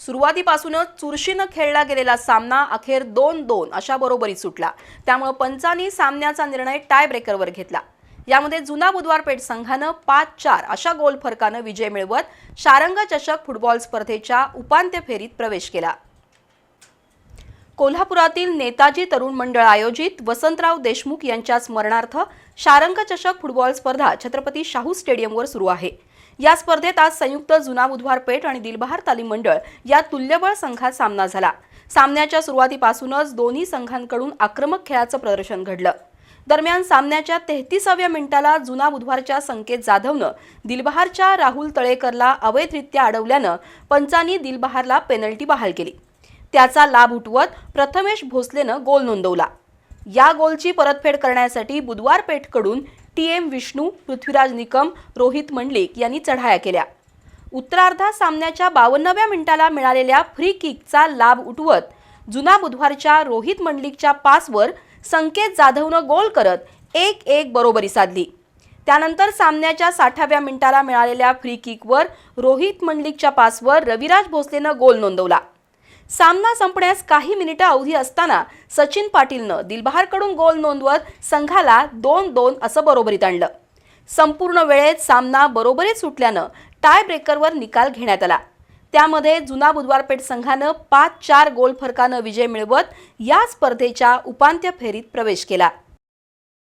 सुरुवातीपासूनच चुरशीनं खेळला गेलेला सामना अखेर दोन दोन अशा बरोबरी सुटला. त्यामुळे पंचांनी सामन्याचा निर्णय टाय ब्रेकरवर घेतला. यामध्ये जुना बुधवारपेठ संघानं पाच चार अशा गोल फरकानं विजय मिळवत शारंग चषक फुटबॉल स्पर्धेच्या उपांत्य फेरीत प्रवेश केला. कोल्हापुरातील नेताजी तरुण मंडळ आयोजित वसंतराव देशमुख यांच्या स्मरणार्थ शारंग चषक फुटबॉल स्पर्धा छत्रपती शाहू स्टेडियमवर सुरू आहे. या स्पर्धेत आज संयुक्त जुना बुधवार पेठ आणि दिलबहार तालीम मंडळ या तुल्यबळ संघात सामना झाला. सामन्याच्या सुरुवातीपासूनच दोन्ही संघांकडून आक्रमक खेळाचं प्रदर्शन घडलं. दरम्यान सामन्याच्या तेहतीसाव्या मिनिटाला जुना बुधवारच्या संकेत जाधवनं दिलबहारच्या राहुल तळेकरला अवैधरित्या अडवल्यानं पंचांनी दिलबहारला पेनल्टी बहाल केली. त्याचा लाभ उठवत प्रथमेश भोसलेनं गोल नोंदवला. या गोलची परतफेड करण्यासाठी बुधवार पेठकडून टी एम विष्णू पृथ्वीराज निकम रोहित मंडलिक यांनी चढाया केल्या. उत्तरार्धात सामन्याच्या बावन्नव्या मिनिटाला मिळालेल्या फ्री किकचा लाभ उठवत जुना बुधवारच्या रोहित मंडलिकच्या पासवर संकेत जाधवनं गोल करत एक एक बरोबरी साधली. त्यानंतर सामन्याच्या साठाव्या मिनिटाला मिळालेल्या फ्री किकवर रोहित मंडलिकच्या पासवर रविराज भोसलेनं गोल नोंदवला. सामना संपण्यास काही मिनिटं अवधी असताना सचिन पाटीलनं दिलबहारकडून गोल नोंदवत संघाला दोन दोन असं बरोबरीत आणलं. संपूर्ण वेळेत सामना बरोबरीत सुटल्यानं टाय ब्रेकरवर निकाल घेण्यात आला. त्यामध्ये जुना बुधवारपेठ संघानं पाच चार गोल फरकानं विजय मिळवत या स्पर्धेच्या उपांत्य फेरीत प्रवेश केला.